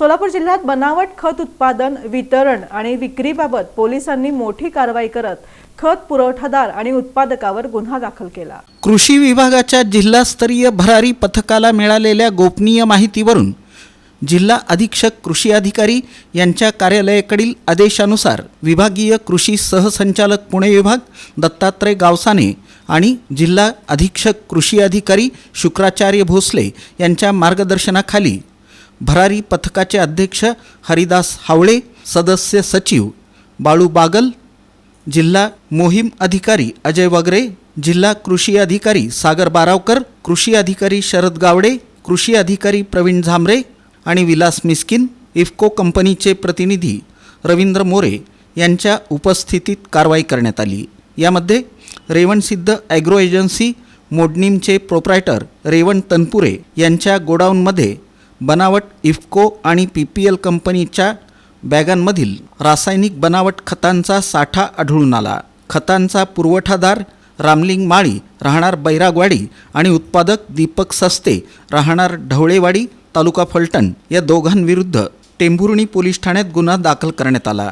सोलापूर जिल्ह्यात बनावट खत उत्पादन वितरण आणि विक्रीबाबत पोलिसांनी मोठी कारवाई करत खत पुरवठादार आणि उत्पादकावर गुन्हा दाखल केला. कृषी विभागाच्या जिल्हास्तरीय भरारी पथकाला मिळालेल्या गोपनीय माहितीवरून जिल्हा अधीक्षक कृषी अधिकारी यांच्या कार्यालयाकडील आदेशानुसार विभागीय कृषी सहसंचालक पुणे विभाग दत्तात्रय गावसाने आणि जिल्हा अधीक्षक कृषी अधिकारी शुक्राचार्य भोसले यांच्या मार्गदर्शनाखाली भरारी पथकाचे अध्यक्ष हरिदास हावळे सदस्य सचिव बाळू बागल जिल्हा मोहीम अधिकारी अजय वगरे जिल्हा कृषी अधिकारी सागर बारावकर कृषी अधिकारी शरद गावडे कृषी अधिकारी प्रवीण झांबरे आणि विलास मिस्किन इफ्को कंपनीचे प्रतिनिधी रवींद्र मोरे यांच्या उपस्थितीत कारवाई करण्यात आली. यामध्ये रेवणसिद्ध ॲग्रो एजन्सी मोडनीमचे प्रोप्रायटर रेवण तनपुरे यांच्या गोडाऊनमध्ये बनावट इफ्को आणि पी पी एल कंपनीच्या बॅगांमधील रासायनिक बनावट खतांचा साठा आढळून आला. खतांचा पुरवठादार रामलिंग माळी राहणार बैरागवाडी आणि उत्पादक दीपक सस्ते राहणार ढवळेवाडी तालुका फलटण या दोघांविरुद्ध टेंभुर्णी पोलीस ठाण्यात गुन्हा दाखल करण्यात आला.